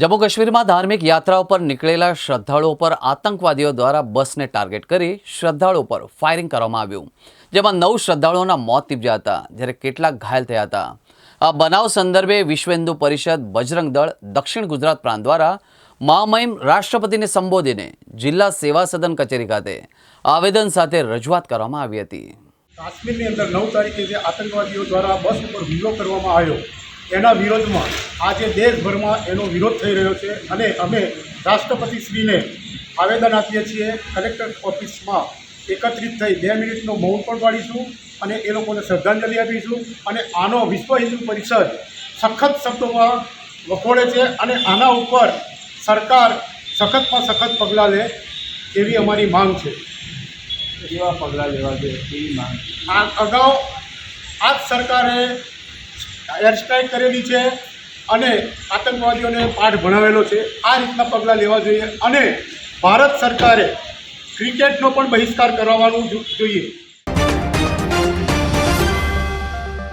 જમ્મુ કાશ્મીરમાં ધાર્મિક યાત્રા પર નીકળેલા શ્રદ્ધાળુઓ પર આતંકવાદીઓ દ્વારા બસને ટાર્ગેટ કરી શ્રદ્ધાળુઓ પર ફાયરિંગ કરવામાં આવ્યું. જેમાં નવ શ્રદ્ધાળુઓના મોત નીપજ્યા હતા, જ્યારે કેટલાક ઘાયલ થયા હતા. આ બનાવ સંદર્ભે વિશ્વ હિન્દુ પરિષદ બજરંગ દળ દક્ષિણ ગુજરાત પ્રાંત દ્વારા મહામહિમ રાષ્ટ્રપતિને સંબોધીને જિલ્લા સેવા સદન કચેરી ખાતે આવેદન સાથે રજૂઆત કરવામાં આવી હતી. કાશ્મીરની અંદર નવ તારીખે જે આતંકવાદીઓ દ્વારા બસ ઉપર હુમલો કરવામાં આવ્યો એના વિરોધમાં આજે દેશભરમાં એનો વિરોધ થઈ રહ્યો છે અને અમે રાષ્ટ્રપતિશ્રીને આવેદન આપીએ છીએ કલેક્ટર ઓફિસમાં એકત્રિત થઈ બે મિનિટનો મૌન પણ પાડીશું અને એ લોકોને શ્રદ્ધાંજલિ આપીશું અને આનો વિશ્વ હિન્દુ પરિષદ સખત શબ્દોમાં વખોડે છે અને આના ઉપર સરકાર સખતમાં સખત પગલાં લે એવી અમારી માંગ છે. એવા પગલાં લેવા જોઈએ? એવી માંગ આ અગાઉ આ જ સરકારે એર સ્ટ્રાઇક કરેલી છે અને આતંકવાદીઓને પાઠ ભણાવેલો છે. આ રીતના પગલાં લેવા જોઈએ અને ભારત સરકારે ક્રિકેટનો પણ બહિષ્કાર કરવાનું જોઈએ.